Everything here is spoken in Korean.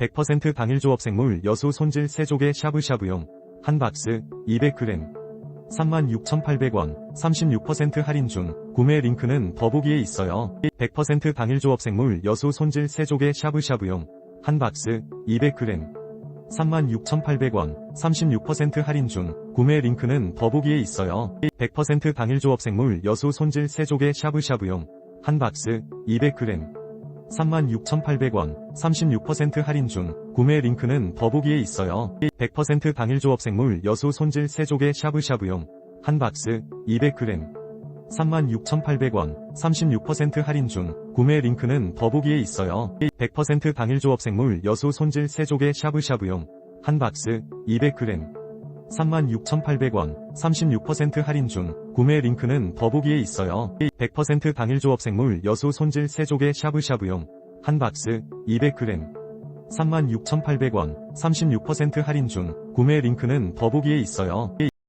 100% 당일 조업 생물 여수 손질 세조개 샤브샤브용 한 박스 200g 36,800원 36% 할인 중 구매 링크는 더보기에 있어요. 100% 당일 조업 생물 여수 손질 세조개 샤브샤브용 한 박스 200g 36,800원 36% 할인 중 구매 링크는 더보기에 있어요. 100% 당일 조업 생물 여수 손질 세조개 샤브샤브용 한 박스 200g 36,800원 36% 할인 중 구매 링크는 더보기에 있어요. 100% 당일 조업 생물 여수 손질 세조개 샤브샤브용 한 박스 200g 36,800원 36% 할인 중 구매 링크는 더보기에 있어요. 100% 당일 조업 생물 여수 손질 세조개 샤브샤브용 한 박스 200g 36,800원 36% 할인 중 구매 링크는 더보기에 있어요. 100% 당일 조업 생물 여수 손질 세조개 샤브샤브용 한 박스 200g 36,800원 36% 할인 중 구매 링크는 더보기에 있어요.